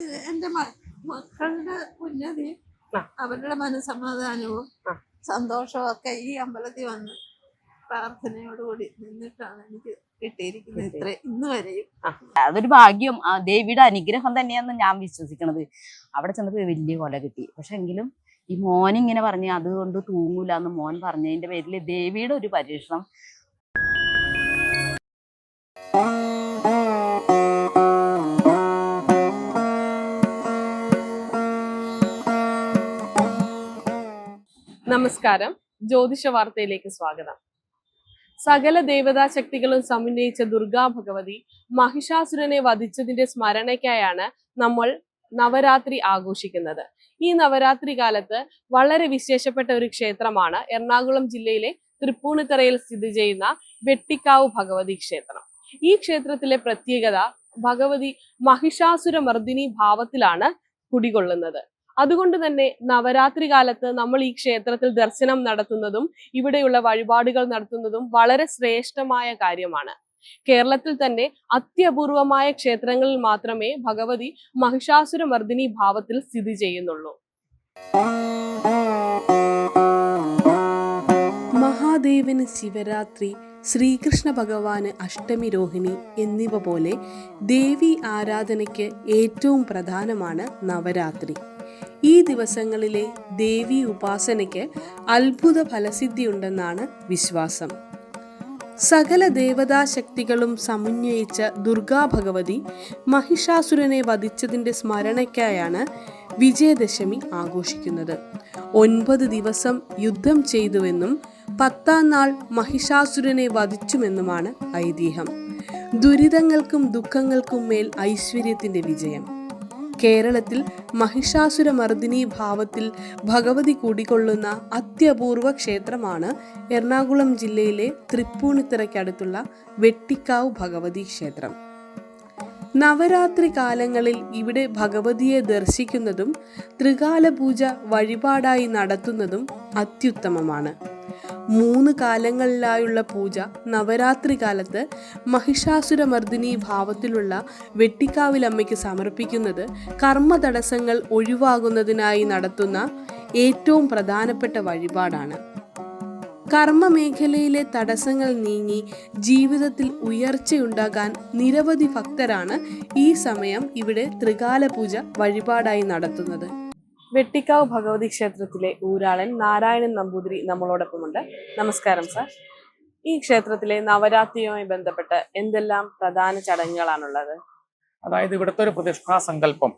എന്റെ മക്കളുടെ ഉന്നതി അവരുടെ മനസമാധാനവും. സന്തോഷവും ഒക്കെ ഈ അമ്പലത്തിൽ വന്ന് പ്രാർത്ഥനയോടുകൂടി നിന്നിട്ടാണ് എനിക്ക് കിട്ടിയിരിക്കുന്നത് ഇത്ര ഇന്ന് വരെയും. അതൊരു ഭാഗ്യം. ആ ദേവിയുടെ അനുഗ്രഹം തന്നെയാന്ന് ഞാൻ വിശ്വസിക്കണത്. അവിടെ ചെന്നപ്പോ വലിയ കൊല കിട്ടി. പക്ഷെ എങ്കിലും ഈ മോൻ ഇങ്ങനെ പറഞ്ഞ് അതുകൊണ്ട് തൂങ്ങൂല എന്ന് മോൻ പറഞ്ഞതിന്റെ പേരിൽ ദേവിയുടെ ഒരു പരീക്ഷണം നമസ്കാരം. ജ്യോതിഷ വാർത്തയിലേക്ക് സ്വാഗതം. സകല ദേവതാ ശക്തികളും സമന്വയിച്ച ദുർഗാ ഭഗവതി മഹിഷാസുരനെ വധിച്ചതിന്റെ സ്മരണയ്ക്കായാണ് നമ്മൾ നവരാത്രി ആഘോഷിക്കുന്നത്. ഈ നവരാത്രി കാലത്ത് വളരെ വിശേഷപ്പെട്ട ഒരു ക്ഷേത്രമാണ് എറണാകുളം ജില്ലയിലെ തൃപ്പൂണിത്തറയിൽ സ്ഥിതി ചെയ്യുന്ന വെട്ടിക്കാവ് ഭഗവതി ക്ഷേത്രം. ഈ ക്ഷേത്രത്തിലെ പ്രത്യേകത ഭഗവതി മഹിഷാസുര മർദ്ദിനി ഭാവത്തിലാണ് കുടികൊള്ളുന്നത്. അതുകൊണ്ട് തന്നെ നവരാത്രി കാലത്ത് നമ്മൾ ഈ ക്ഷേത്രത്തിൽ ദർശനം നടത്തുന്നതും ഇവിടെയുള്ള വഴിപാടുകൾ നടത്തുന്നതും വളരെ ശ്രേഷ്ഠമായ കാര്യമാണ്. കേരളത്തിൽ തന്നെ അത്യപൂർവമായ ക്ഷേത്രങ്ങളിൽ മാത്രമേ ഭഗവതി മഹിഷാസുരമർദ്ദിനി ഭാവത്തിൽ സ്ഥിതി ചെയ്യുന്നുള്ളൂ. മഹാദേവന് ശിവരാത്രി ശ്രീകൃഷ്ണ ഭഗവാന് അഷ്ടമി രോഹിണി എന്നിവ പോലെ ദേവി ആരാധനയ്ക്ക് ഏറ്റവും പ്രധാനമാണ് നവരാത്രി. ഈ ദിവസങ്ങളിലെ ദേവി ഉപാസനയ്ക്ക് അത്ഭുത ഫലസിദ്ധിയുണ്ടെന്നാണ് വിശ്വാസം. സകല ദേവതാശക്തികളും സമന്വയിച്ച ദുർഗാ ഭഗവതി മഹിഷാസുരനെ വധിച്ചതിന്റെ സ്മരണയ്ക്കായാണ് വിജയദശമി ആഘോഷിക്കുന്നത്. ഒൻപത് ദിവസം യുദ്ധം ചെയ്തുവെന്നും പത്താം നാൾ മഹിഷാസുരനെ വധിച്ചുമെന്നുമാണ് ഐതിഹ്യം. ദുരിതങ്ങൾക്കും ദുഃഖങ്ങൾക്കും മേൽ ഐശ്വര്യത്തിന്റെ വിജയം. കേരളത്തിൽ മഹിഷാസുരമർദിനി ഭാവത്തിൽ ഭഗവതി കൂടിക്കൊള്ളുന്ന അത്യപൂർവ ക്ഷേത്രമാണ് എറണാകുളം ജില്ലയിലെ തൃപ്പൂണിത്തറയ്ക്കടുത്തുള്ള വെട്ടിക്കാവ് ഭഗവതി ക്ഷേത്രം. നവരാത്രി കാലങ്ങളിൽ ഇവിടെ ഭഗവതിയെ ദർശിക്കുന്നതും ത്രികാല പൂജ വഴിപാടായി നടത്തുന്നതും അത്യുത്തമമാണ്. മൂന്ന് കാലങ്ങളിലായുള്ള പൂജ നവരാത്രി കാലത്ത് മഹിഷാസുരമർദിനി ഭാവത്തിലുള്ള വെട്ടിക്കാവിലമ്മയ്ക്ക് സമർപ്പിക്കുന്നത് കർമ്മ തടസ്സങ്ങൾ ഒഴിവാകുന്നതിനായി നടത്തുന്ന ഏറ്റവും പ്രധാനപ്പെട്ട വഴിപാടാണ്. കർമ്മ മേഖലയിലെ തടസ്സങ്ങൾ നീങ്ങി ജീവിതത്തിൽ ഉയർച്ചയുണ്ടാകാൻ നിരവധി ഭക്തരാണ് ഈ സമയം ഇവിടെ ത്രികാല പൂജ വഴിപാടായി നടത്തുന്നത്. വെട്ടിക്കാവ് ഭഗവതി ക്ഷേത്രത്തിലെ ഊരാളൻ നാരായണൻ നമ്പൂതിരി നമ്മളോടൊപ്പമുണ്ട്. നമസ്കാരം സാർ. ഈ ക്ഷേത്രത്തിലെ നവരാത്രിയുമായി ബന്ധപ്പെട്ട് എന്തെല്ലാം പ്രധാന ചടങ്ങുകളാണുള്ളത്? അതായത് ഇവിടുത്തെ ഒരു പ്രതിഷ്ഠാ സങ്കല്പം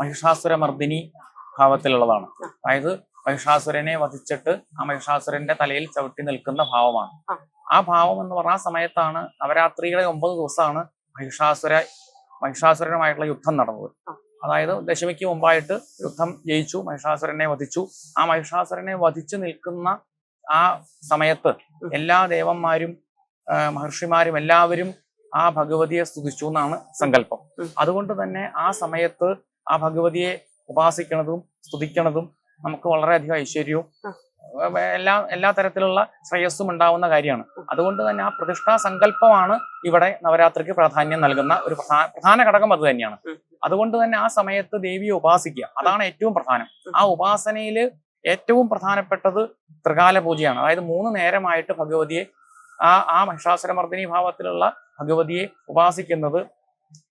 മഹിഷാസുര മർദ്ദിനി ഭാവത്തിലുള്ളതാണ്. അതായത് മഹിഷാസുരനെ വധിച്ചിട്ട് ആ മഹിഷാസുരന്റെ തലയിൽ ചവിട്ടി നിൽക്കുന്ന ഭാവമാണ്. ആ. ഭാവം എന്ന് പറഞ്ഞ ആ സമയത്താണ് നവരാത്രിയുടെ ഒമ്പത് ദിവസമാണ് മഹിഷാസുര മഹിഷാസുരനുമായിട്ടുള്ള യുദ്ധം നടന്നത്. അതായത് ദശമിക്ക് മുമ്പായിട്ട് യുദ്ധം ജയിച്ചു മഹിഷാസുരനെ വധിച്ചു. ആ മഹിഷാസുരനെ വധിച്ചു നിൽക്കുന്ന ആ സമയത്ത് എല്ലാ ദേവന്മാരും മഹർഷിമാരും എല്ലാവരും ആ ഭഗവതിയെ സ്തുതിച്ചു എന്നാണ് സങ്കല്പം. അതുകൊണ്ട് തന്നെ ആ സമയത്ത് ആ ഭഗവതിയെ ഉപാസിക്കണതും സ്തുതിക്കണതും നമുക്ക് വളരെയധികം ഐശ്വര്യവും എല്ലാ എല്ലാ തരത്തിലുള്ള ശ്രേയസ്സും ഉണ്ടാവുന്ന കാര്യമാണ്. അതുകൊണ്ട് തന്നെ ആ പ്രതിഷ്ഠാ സങ്കല്പമാണ് ഇവിടെ നവരാത്രിക്ക് പ്രാധാന്യം നൽകുന്ന ഒരു പ്രധാന ഘടകം അത് തന്നെയാണ്. അതുകൊണ്ട് തന്നെ ആ സമയത്ത് ദേവിയെ ഉപാസിക്കുക. അതാണ് ഏറ്റവും പ്രധാനം. ആ ഉപാസനയിൽ ഏറ്റവും പ്രധാനപ്പെട്ടത് ത്രികാല പൂജയാണ്. അതായത് മൂന്ന് നേരമായിട്ട് ഭഗവതിയെ ആ ആ മഹിഷാസുരമർദ്ദിനി ഭാവത്തിലുള്ള ഭഗവതിയെ ഉപാസിക്കുന്നത്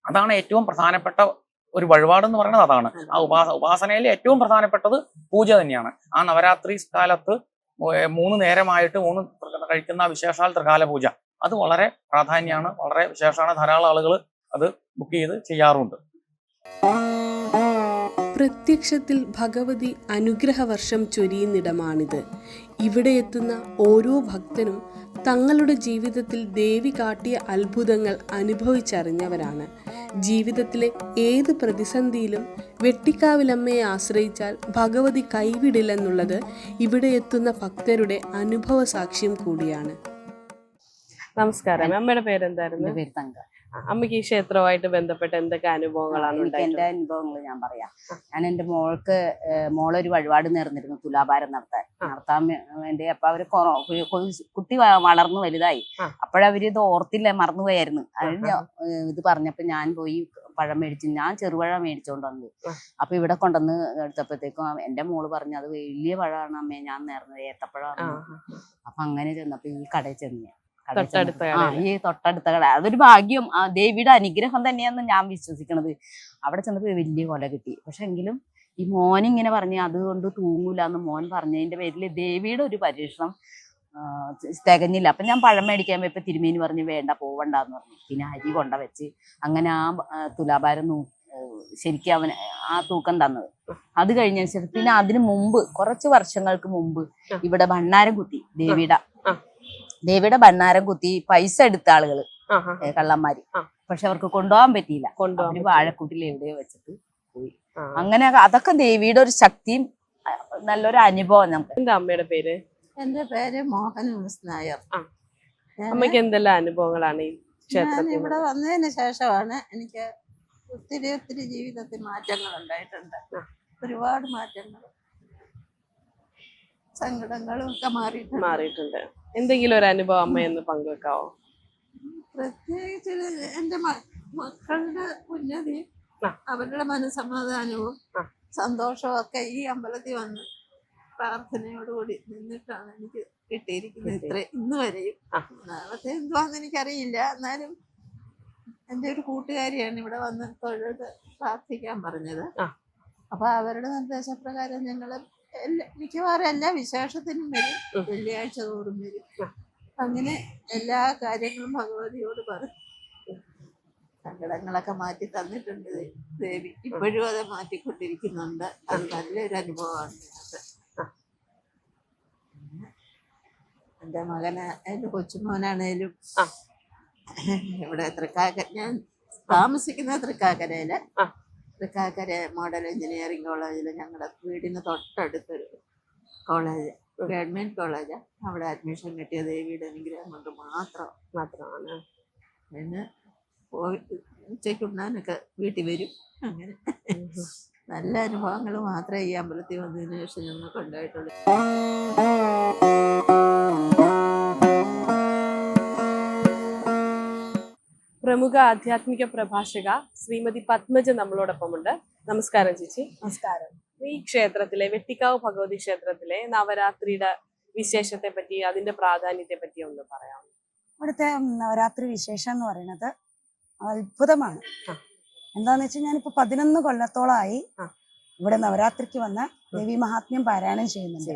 അതാണ് ഏറ്റവും പ്രധാനപ്പെട്ട ഒരു വഴിപാട് എന്ന് പറയുന്നത് അതാണ്. ആ ഉപാസ ഉപാസനയിൽ ഏറ്റവും പ്രധാനപ്പെട്ടത് പൂജ തന്നെയാണ്. ആ നവരാത്രി കാലത്ത് മൂന്ന് നേരമായിട്ട് മൂന്ന് കഴിക്കുന്ന വിശേഷാൽ ത്രികാല പൂജ. അത് വളരെ പ്രാധാന്യമാണ്. വളരെ വിശേഷമാണ്. ധാരാളം ആളുകൾ അത് ബുക്ക് ചെയ്ത് ചെയ്യാറുണ്ട്. പ്രത്യക്ഷത്തിൽ ഭഗവതി അനുഗ്രഹവർഷം ചൊരിയുന്നിടമാണിത്. ഇവിടെ എത്തുന്ന ഓരോ ഭക്തനും തങ്ങളുടെ ജീവിതത്തിൽ ദേവി കാട്ടിയ അത്ഭുതങ്ങൾ അനുഭവിച്ചറിഞ്ഞവരാണ്. ജീവിതത്തിലെ ഏത് പ്രതിസന്ധിയിലും വെട്ടിക്കാവിലമ്മയെ ആശ്രയിച്ചാൽ ഭഗവതി കൈവിടില്ലെന്നുള്ളത് ഇവിടെ എത്തുന്ന ഭക്തരുടെ അനുഭവ സാക്ഷ്യം കൂടിയാണ്. നമസ്കാരം. അമ്മയുടെ പേരെന്തായിരുന്നു? പേര് തങ്ക. അമ്മയ്ക്ക് ഈ ക്ഷേത്രവുമായിട്ട് ബന്ധപ്പെട്ട എന്തൊക്കെ അനുഭവങ്ങളാണ് എനിക്ക് എന്റെ അനുഭവങ്ങൾ ഞാൻ പറയാം. ഞാൻ എന്റെ മോൾക്ക് മോളൊരു വഴിപാട് നേർന്നിരുന്നു തുലാഭാരം നടത്താൻ. നടത്താൻ വേണ്ടി അപ്പൊ അവർ കുട്ടി വളർന്നു വലുതായി. അപ്പോഴവര് ഇത് ഓർത്തില്ല മറന്നുപോയായിരുന്നു. അതിന് ഇത് പറഞ്ഞപ്പോ ഞാൻ പോയി പഴം മേടിച്ചു ഞാൻ ചെറുപഴ മേടിച്ചോണ്ട് വന്നത്. അപ്പൊ ഇവിടെ കൊണ്ടുവന്ന് എടുത്തപ്പോഴത്തേക്കും എന്റെ മോൾ പറഞ്ഞു അത് വലിയ പഴമാണ് അമ്മേ ഞാൻ നേർന്നത് ഏത്തപ്പഴമാണ്. അപ്പൊ അങ്ങനെ ചെന്നപ്പോ ഈ കടയിൽ ചെന്ന് ഈ തൊട്ടടുത്ത കട. അതൊരു ഭാഗ്യം. ആ ദേവിയുടെ അനുഗ്രഹം തന്നെയാന്ന് ഞാൻ വിശ്വസിക്കണത്. അവിടെ ചെന്നപ്പോ വലിയ കൊല കിട്ടി. പക്ഷെ എങ്കിലും ഈ മോൻ ഇങ്ങനെ പറഞ്ഞ് അതുകൊണ്ട് തൂങ്ങൂലെന്ന് മോൻ പറഞ്ഞതിന്റെ പേരിൽ ദേവിയുടെ ഒരു പരീക്ഷണം തികഞ്ഞില്ല. അപ്പൊ ഞാൻ പഴം മേടിക്കാൻ പോയപ്പോ തിരുമേനി പറഞ്ഞ് വേണ്ട പോവണ്ട എന്ന് പറഞ്ഞു. പിന്നെ അരി കൊണ്ട വെച്ച് അങ്ങനെ ആ തുലാഭാരം നൂ ശരിക്കും അവന് ആ തൂക്കം തന്നത്. അത് കഴിഞ്ഞ ശേഷം പിന്നെ അതിന് മുമ്പ് കുറച്ച് വർഷങ്ങൾക്ക് മുമ്പ് ഇവിടെ ഭണ്ണാരം കുത്തി ദേവിയുടെ. ദേവിയുടെ ഭണ്ണാരം കുത്തി പൈസ എടുത്ത ആളുകൾ. ഏ, കള്ളന്മാര്. പക്ഷെ അവർക്ക് കൊണ്ടുപോകാൻ പറ്റിയില്ല. കൊണ്ടുപോകാൻ പറ്റില്ല. വാഴക്കൂട്ടിൽ എവിടെയോ വെച്ചിട്ട് പോയി. അങ്ങനെ അതൊക്കെ ദേവിയുടെ ഒരു ശക്തിയും നല്ലൊരു അനുഭവം നമുക്ക്. എന്താ അമ്മയുടെ പേര്? എന്റെ പേര് മോഹൻ മിസ് നായർ. അമ്മയ്ക്ക് അമ്മയ്ക്ക് എന്തെല്ലാം അനുഭവങ്ങളാണ് ഈ ഞാൻ ക്ഷേത്രത്തിൽ ഇവിടെ വന്നതിന് ശേഷമാണ് എനിക്ക് ഒത്തിരി ഒത്തിരി ജീവിതത്തിൽ മാറ്റങ്ങൾ ഉണ്ടായിട്ടുണ്ട്. ഒരുപാട് മാറ്റങ്ങൾ സങ്കടങ്ങളും ഒക്കെ മാറിയിട്ടുണ്ട്. മാറിയിട്ടുണ്ട്. എന്തെങ്കിലും ഒരു അനുഭവം അമ്മയെന്ന് പങ്കുവെക്കാവോ? പ്രത്യേകിച്ച് എന്റെ മക്കളുടെ ഉന്നതി അവരുടെ മനസമാധാനവും. സന്തോഷവും ഒക്കെ ഈ അമ്പലത്തിൽ വന്ന് പ്രാർത്ഥനയോടുകൂടി നിന്നിട്ടാണ് എനിക്ക് കിട്ടിയിരിക്കുന്നത് ഇത്ര ഇന്ന് വരെയും. നാളത്തെ എന്തുവാന്ന് എനിക്കറിയില്ല. എന്നാലും എന്റെ ഒരു കൂട്ടുകാരിയാണ് ഇവിടെ വന്ന് തൊഴുത് പ്രാർത്ഥിക്കാൻ പറഞ്ഞത്. അപ്പൊ അവരുടെ നിർദ്ദേശപ്രകാരം ഞങ്ങൾ മിക്കവാറും എല്ലാ വിശേഷത്തിനും വരും. വെള്ളിയാഴ്ച തോറും വരും. അങ്ങനെ എല്ലാ കാര്യങ്ങളും ഭഗവതിയോട് പറയും. സങ്കടങ്ങളൊക്കെ മാറ്റി തന്നിട്ടുണ്ട് ദേവി. ഇപ്പോഴും അത് മാറ്റിക്കൊണ്ടിരിക്കുന്നുണ്ട്. അത് നല്ലൊരു അനുഭവമാണ് എന്റെ മകന എന്റെ എന്റെ മകന് എന്റെ കൊച്ചുമോനാണേലും. ഇവിടെ തൃക്കാക്കര ഞാൻ താമസിക്കുന്ന തൃക്കാക്കരയിൽ. തൃക്കാക്കര മോഡൽ എഞ്ചിനീയറിംഗ് കോളേജിൽ ഞങ്ങളുടെ വീടിന് തൊട്ടടുത്തൊരു കോളേജ് ഗവൺമെന്റ് കോളേജാണ് കോളേജ്. അവിടെ അഡ്മിഷൻ കിട്ടിയ ദേവിയുടെ അനുഗ്രഹം കൊണ്ട് മാത്രം. മാത്രമാണ്. പിന്നെ പോയി ഉച്ചയ്ക്ക് ഉണ്ണാനൊക്കെ വീട്ടിൽ വരും. അങ്ങനെ നല്ല അനുഭവങ്ങൾ മാത്രമേ ഈ അമ്പലത്തിൽ വന്നതിന് ശേഷം ഞങ്ങൾക്ക് ഉണ്ടായിട്ടുള്ളൂ. പ്രമുഖ ആധ്യാത്മിക പ്രഭാഷക ശ്രീമതി പത്മജ നമ്മളോടൊപ്പമുണ്ട്. നമസ്കാരം ചേച്ചി. നമസ്കാരം. ഈ ക്ഷേത്രത്തിലെ വെട്ടിക്കാവ് ഭഗവതി ക്ഷേത്രത്തിലെ നവരാത്രിയുടെ വിശേഷത്തെ പറ്റി അതിന്റെ പ്രാധാന്യത്തെ പറ്റി ഒന്ന് പറയാം ഇവിടുത്തെ നവരാത്രി വിശേഷം എന്ന് പറയുന്നത് അത്ഭുതമാണ്. എന്താന്ന് വെച്ചാൽ ഞാനിപ്പോ പതിനൊന്ന് കൊല്ലത്തോളമായി. ഇവിടെ നവരാത്രിക്ക് വന്ന് ദേവി മഹാത്മ്യം പാരായണം ചെയ്യുന്നുണ്ട്.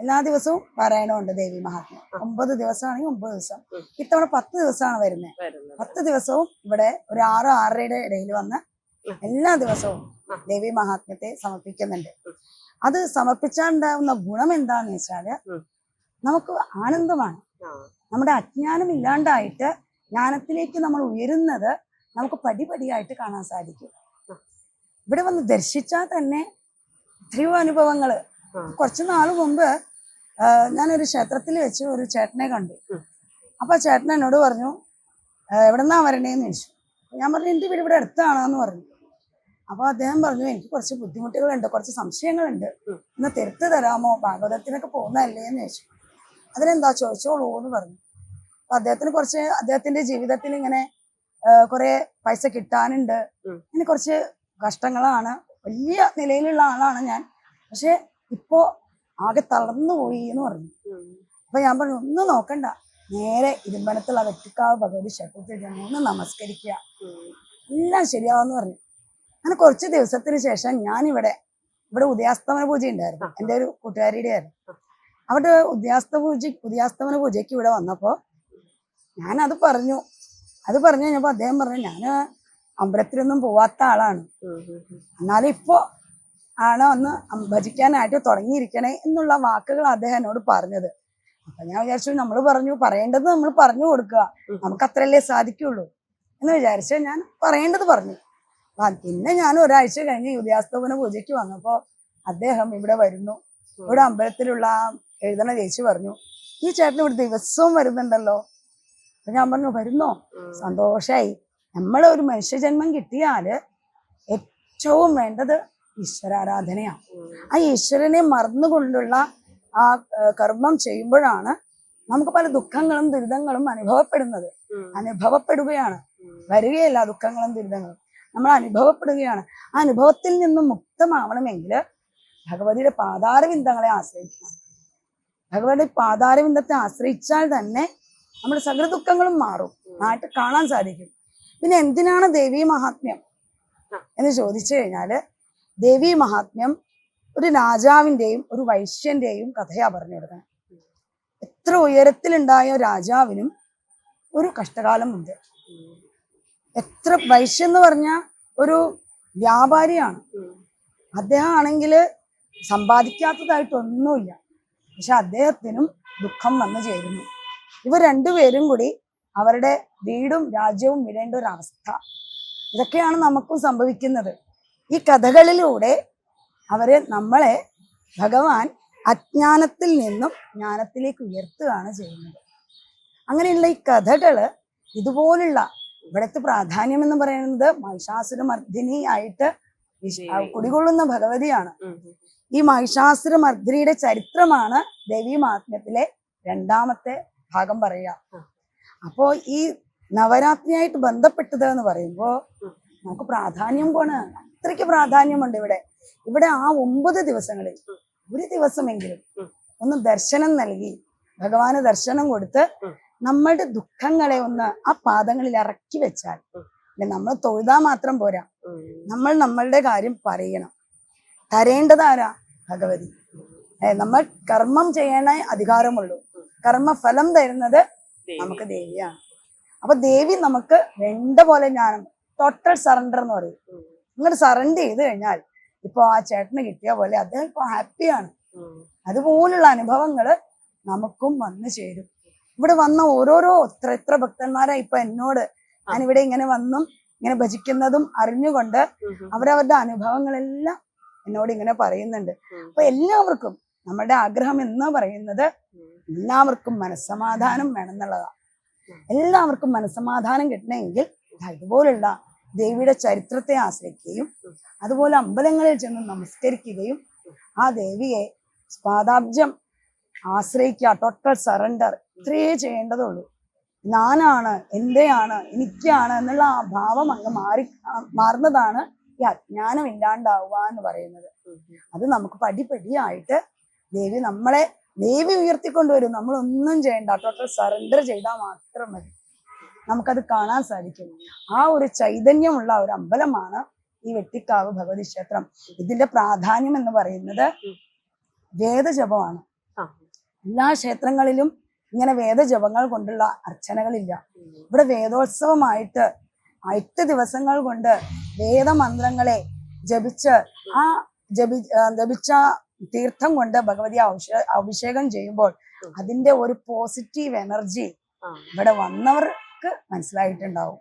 എല്ലാ ദിവസവും പാരായണമുണ്ട് ദേവി മഹാത്മ്യം. ഒമ്പത് ദിവസമാണെങ്കിൽ ഒമ്പത് ദിവസം. ഇത്തവണ പത്ത് ദിവസമാണ് വരുന്നത്. പത്ത് ദിവസവും ഇവിടെ ഒരു ആറ് ആറരയുടെ ഇടയിൽ വന്ന് എല്ലാ ദിവസവും ദേവി മഹാത്മ്യത്തെ സമർപ്പിക്കുന്നുണ്ട്. അത് അത് സമർപ്പിച്ചാലുണ്ടാവുന്ന ഗുണം എന്താന്ന് വെച്ചാൽ നമുക്ക് ആനന്ദമാണ്. നമ്മുടെ അജ്ഞാനം ഇല്ലാണ്ടായിട്ട് ജ്ഞാനത്തിലേക്ക് നമ്മൾ ഉയരുന്നത് നമുക്ക് പടിപടിയായിട്ട് കാണാൻ സാധിക്കും. ഇവിടെ വന്ന് ദർശിച്ചാൽ തന്നെ എത്രയോ അനുഭവങ്ങൾ. കുറച്ച് നാൾ മുമ്പ് ഞാനൊരു ക്ഷേത്രത്തിൽ വെച്ച് ഒരു ചേട്ടനെ കണ്ടു. അപ്പൊ ചേട്ടൻ എന്നോട് പറഞ്ഞു "ആ, എവിടെന്നാ വരണേന്ന് ചോദിച്ചു. ഞാൻ പറഞ്ഞു എന്റെ വീട് ഇവിടെ അടുത്താണെന്ന് പറഞ്ഞു. അപ്പൊ അദ്ദേഹം പറഞ്ഞു എനിക്ക് കുറച്ച് ബുദ്ധിമുട്ടുകളുണ്ട് കുറച്ച് സംശയങ്ങളുണ്ട്. ഇന്ന് ഒന്ന് തിരുത്ത് തരാമോ? ഭാഗവതത്തിനൊക്കെ പോകുന്നതല്ലേ എന്ന് ചോദിച്ചു. അതിനെന്താ ചോദിച്ചോളൂ എന്ന് പറഞ്ഞു. അപ്പൊ അദ്ദേഹത്തിന് കുറച്ച് അദ്ദേഹത്തിന്റെ ജീവിതത്തിൽ ഇങ്ങനെ കുറെ പൈസ കിട്ടാനുണ്ട്. ഇങ്ങനെ കുറച്ച് കഷ്ടങ്ങളാണ്. വലിയ നിലയിലുള്ള ആളാണ് ഞാൻ. പക്ഷെ ഇപ്പോ ആകെ തളർന്നു പോയി എന്ന് പറഞ്ഞു. അപ്പൊ ഞാൻ പറഞ്ഞു ഒന്നും നോക്കണ്ട. നേരെ ഇരുമ്പനത്തുള്ള വെട്ടിക്കാവ് ഭഗവതി ക്ഷേത്രത്തിൽ ഒന്ന് നമസ്കരിക്കുക. എല്ലാം ശരിയാവെന്ന് പറഞ്ഞു. അങ്ങനെ കുറച്ച് ദിവസത്തിന് ശേഷം ഞാൻ ഇവിടെ ഇവിടെ ഉദയാസ്തമന പൂജ ഉണ്ടായിരുന്നു. എന്റെ ഒരു കൂട്ടുകാരിയുടെ ആയിരുന്നു. അവിടെ ഉദയാസ്ത പൂജ ഉദയാസ്തമന പൂജയ്ക്ക് ഇവിടെ വന്നപ്പോ ഞാൻ അത് പറഞ്ഞു. അത് പറഞ്ഞു കഴിഞ്ഞപ്പോ അദ്ദേഹം പറഞ്ഞു ഞാൻ അമ്പലത്തിലൊന്നും പോവാത്ത ആളാണ്. എന്നാലും ഇപ്പോ ആണ് ഒന്ന് ഭജിക്കാനായിട്ട് തുടങ്ങിയിരിക്കണേ എന്നുള്ള വാക്കുകൾ അദ്ദേഹം എന്നോട് പറഞ്ഞത്. അപ്പൊ ഞാൻ വിചാരിച്ചു നമ്മൾ പറഞ്ഞു പറയേണ്ടത് നമ്മൾ പറഞ്ഞു കൊടുക്കുക. നമുക്ക് അത്രയല്ലേ സാധിക്കുള്ളൂ എന്ന് വിചാരിച്ച് ഞാൻ പറയേണ്ടത് പറഞ്ഞു. പിന്നെ ഞാൻ ഒരാഴ്ച കഴിഞ്ഞ് യുദ്ധാസ്തവന പൂജയ്ക്ക് വന്നപ്പോ അദ്ദേഹം ഇവിടെ വരുന്നു. ഇവിടെ അമ്പലത്തിലുള്ള ആ എഴുതണ ചേച്ചി പറഞ്ഞു ഈ ചേട്ടൻ ഇവിടെ ദിവസവും വരുന്നുണ്ടല്ലോ. അപ്പൊ ഞാൻ പറഞ്ഞു വരുന്നോ? സന്തോഷായി. നമ്മളെ ഒരു മനുഷ്യജന്മം കിട്ടിയാൽ ഏറ്റവും വേണ്ടത് ഈശ്വരാരാധനയാണ് ആ ഈശ്വരനെ മറന്നുകൊണ്ടുള്ള ആ കർമ്മം ചെയ്യുമ്പോഴാണ് നമുക്ക് പല ദുഃഖങ്ങളും ദുരിതങ്ങളും അനുഭവപ്പെടുന്നത്. അനുഭവപ്പെടുകയാണ്. വരികയല്ല ദുഃഖങ്ങളും ദുരിതങ്ങളും. നമ്മൾ അനുഭവപ്പെടുകയാണ്. ആ അനുഭവത്തിൽ നിന്നും മുക്തമാവണമെങ്കിൽ ഭഗവതിയുടെ പാതാരവിന്ദങ്ങളെ ആശ്രയിക്കണം. ഭഗവതിയുടെ പാതാരവിന്ദത്തെ ആശ്രയിച്ചാൽ തന്നെ നമ്മുടെ സകല ദുഃഖങ്ങളും മാറും. നാട്ടിൽ കാണാൻ സാധിക്കും. പിന്നെ എന്തിനാണ് ദേവീ മഹാത്മ്യം? എന്ന് ചോദിച്ചു കഴിഞ്ഞാൽ ദേവീ മഹാത്മ്യം ഒരു രാജാവിന്റെയും ഒരു വൈശ്യന്റെയും കഥയാ പറഞ്ഞു കൊടുക്കുന്നത് എത്ര ഉയരത്തിലുണ്ടായ രാജാവിനും ഒരു കഷ്ടകാലമുണ്ട്. എത്ര വൈശ്യം എന്ന് പറഞ്ഞ ഒരു വ്യാപാരിയാണ്. അദ്ദേഹം ആണെങ്കിൽ സമ്പാദിക്കാത്തതായിട്ടൊന്നുമില്ല പക്ഷെ അദ്ദേഹത്തിനും ദുഃഖം വന്നു ചേരുന്നു ഇവർ രണ്ടുപേരും കൂടി അവരുടെ വീടും രാജ്യവും വിടേണ്ട ഒരു അവസ്ഥ. ഇതൊക്കെയാണ് നമുക്കും സംഭവിക്കുന്നത്. ഈ കഥകളിലൂടെ അവരെ നമ്മളെ ഭഗവാൻ അജ്ഞാനത്തിൽ നിന്നും ജ്ഞാനത്തിലേക്ക് ഉയർത്തുകയാണ് ചെയ്യുന്നത്. അങ്ങനെയുള്ള ഈ കഥകൾ ഇതുപോലുള്ള ഇവിടുത്തെ പ്രാധാന്യം എന്ന് പറയുന്നത് മഹിഷാസുരമർദ്ദിനി ആയിട്ട് കുടികൊള്ളുന്ന ഭഗവതിയാണ്. ഈ മഹിഷാസുരമർദ്ദിനിയുടെ ചരിത്രമാണ് ദേവീ മാത്മ്യത്തിലെ രണ്ടാമത്തെ ഭാഗം പറയുക. അപ്പോ ഈ നവരാത്രിയായിട്ട് ബന്ധപ്പെട്ടത് എന്ന് പറയുമ്പോ നമുക്ക് പ്രാധാന്യം കൊണ്ട് അത്രയ്ക്ക് പ്രാധാന്യമുണ്ട് ഇവിടെ. ഇവിടെ ആ ഒമ്പത് ദിവസങ്ങളിൽ ഒരു ദിവസമെങ്കിലും ഒന്ന് ദർശനം നൽകി ഭഗവാന് ദർശനം കൊടുത്ത് നമ്മളുടെ ദുഃഖങ്ങളെ ഒന്ന് ആ പാദങ്ങളിൽ ഇറക്കി വെച്ചാൽ നമ്മൾ തൊഴുതാ മാത്രം പോരാ. നമ്മൾ നമ്മളുടെ കാര്യം പറയണം. തരേണ്ടതാരാ ഭഗവതി. നമ്മൾ കർമ്മം ചെയ്യണേ അധികാരമുള്ളൂ. കർമ്മഫലം തരുന്നത് നമുക്ക് ദേവിയാണ് അപ്പൊ ദേവി നമുക്ക് വേണ്ട പോലെ ജ്ഞാനം ടോട്ടൽ സറണ്ടർ എന്ന് പറയും. നിങ്ങൾ സറണ്ടർ ചെയ്ത് കഴിഞ്ഞാൽ ഇപ്പൊ ആ ചേട്ടന് കിട്ടിയ പോലെ അദ്ദേഹം ഇപ്പൊ ഹാപ്പിയാണ് അതുപോലുള്ള അനുഭവങ്ങൾ നമുക്കും വന്നു ചേരും. ഇവിടെ വന്ന ഓരോരോ എത്ര എത്ര ഭക്തന്മാരാ ഇപ്പൊ എന്നോട്. ഞാനിവിടെ ഇങ്ങനെ വന്നും ഇങ്ങനെ ഭജിക്കുന്നതും അറിഞ്ഞുകൊണ്ട് അവരവരുടെ അനുഭവങ്ങളെല്ലാം എന്നോട് ഇങ്ങനെ പറയുന്നുണ്ട്. അപ്പൊ എല്ലാവർക്കും നമ്മുടെ ആഗ്രഹം എന്ന് പറയുന്നത് എല്ലാവർക്കും മനസ്സമാധാനം വേണം എന്നുള്ളതാണ് എല്ലാവർക്കും മനസ്സമാധാനം കിട്ടണമെങ്കിൽ ഇതുപോലുള്ള ദേവിയുടെ ചരിത്രത്തെ ആശ്രയിക്കുകയും അതുപോലെ അമ്പലങ്ങളിൽ ചെന്ന് നമസ്കരിക്കുകയും ആ ദേവിയെ പാദാബ്ജം ആശ്രയിക്കുക ടോട്ടൽ സറണ്ടർ ഇത്രയേ ചെയ്യേണ്ടതുള്ളൂ. ഞാനാണ് എന്തെയാണ് എനിക്കാണ് എന്നുള്ള ആ ഭാവം അങ്ങ് മാറി മാറുന്നതാണ് ഈ അജ്ഞാനം ഇല്ലാണ്ടാവുക എന്ന് പറയുന്നത്. അത് നമുക്ക് പടിപടിയായിട്ട് ദേവി നമ്മളെ ദേവി ഉയർത്തിക്കൊണ്ടുവരും. നമ്മളൊന്നും ചെയ്യണ്ട. ടോട്ടൽ സറണ്ടർ ചെയ്താൽ മാത്രം മതി. നമുക്കത് കാണാൻ സാധിക്കും. ആ ഒരു ചൈതന്യമുള്ള ഒരു അമ്പലമാണ് ഈ വെട്ടിക്കാവ് ഭഗവതി ക്ഷേത്രം. ഇതിന്റെ പ്രാധാന്യം എന്ന് പറയുന്നത് വേദജപമാണ്. എല്ലാ ക്ഷേത്രങ്ങളിലും ഇങ്ങനെ വേദജപങ്ങൾ കൊണ്ടുള്ള അർച്ചനകളില്ല. ഇവിടെ വേദോത്സവമായിട്ട് എട്ട് ദിവസങ്ങൾ കൊണ്ട് വേദമന്ത്രങ്ങളെ ജപിച്ച് ആ ജപി ജപിച്ച തീർത്ഥം കൊണ്ട് ഭഗവതി അഭിഷേകം ചെയ്യുമ്പോൾ അതിന്റെ ഒരു പോസിറ്റീവ് എനർജി ഇവിടെ വന്നവർക്ക് മനസ്സിലായിട്ടുണ്ടാവും.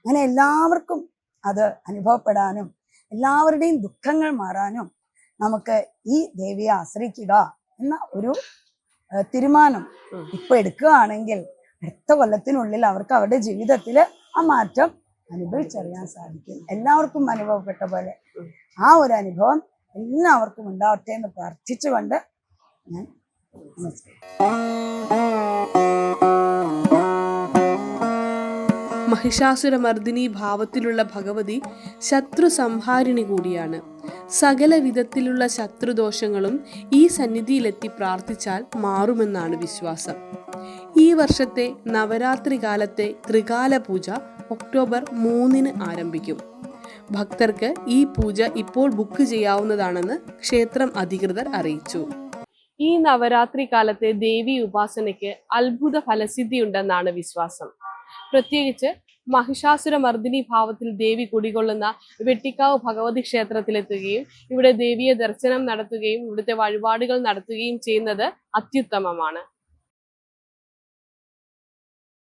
അങ്ങനെ എല്ലാവർക്കും അത് അനുഭവപ്പെടാനും എല്ലാവരുടെയും ദുഃഖങ്ങൾ മാറാനും നമുക്ക് ഈ ദേവിയെ ആശ്രയിക്കുക എന്ന ഒരു തീരുമാനം. ഇപ്പൊ എടുക്കുകയാണെങ്കിൽ അടുത്ത കൊല്ലത്തിനുള്ളിൽ അവർക്ക് അവരുടെ ജീവിതത്തിൽ ആ മാറ്റം അനുഭവിച്ചറിയാൻ സാധിക്കും. എല്ലാവർക്കും അനുഭവപ്പെട്ട പോലെ ആ ഒരു അനുഭവം എല്ലാവർക്കും ഉണ്ടാവട്ടെ എന്ന് പ്രാർത്ഥിച്ചുകൊണ്ട് ഞാൻ മഹിഷാസുരമർദിനി ഭാവത്തിലുള്ള ഭഗവതി ശത്രു സംഹാരിണി കൂടിയാണ്. സകല വിധത്തിലുള്ള ശത്രുദോഷങ്ങളും ഈ സന്നിധിയിലെത്തി പ്രാർത്ഥിച്ചാൽ മാറുമെന്നാണ് വിശ്വാസം. ഈ വർഷത്തെ നവരാത്രി കാലത്തെ ത്രികാല പൂജ ഒക്ടോബർ മൂന്നിന് ആരംഭിക്കും. ഭക്തർക്ക് ഈ പൂജ ഇപ്പോൾ ബുക്ക് ചെയ്യാവുന്നതാണെന്ന് ക്ഷേത്രം അധികൃതർ അറിയിച്ചു. ഈ നവരാത്രി കാലത്തെ ദേവി ഉപാസനയ്ക്ക് അത്ഭുത ഫലസിദ്ധി ഉണ്ടെന്നാണ് വിശ്വാസം. പ്രത്യേകിച്ച് മഹിഷാസുര മർദ്ദിനി ഭാവത്തിൽ ദേവി കുടികൊള്ളുന്ന വെട്ടിക്കാവ് ഭഗവതി ക്ഷേത്രത്തിലെത്തുകയും ഇവിടെ ദേവിയെ ദർശനം നടത്തുകയും ഇവിടുത്തെ വഴിപാടുകൾ നടത്തുകയും ചെയ്യുന്നത് അത്യുത്തമമാണ്.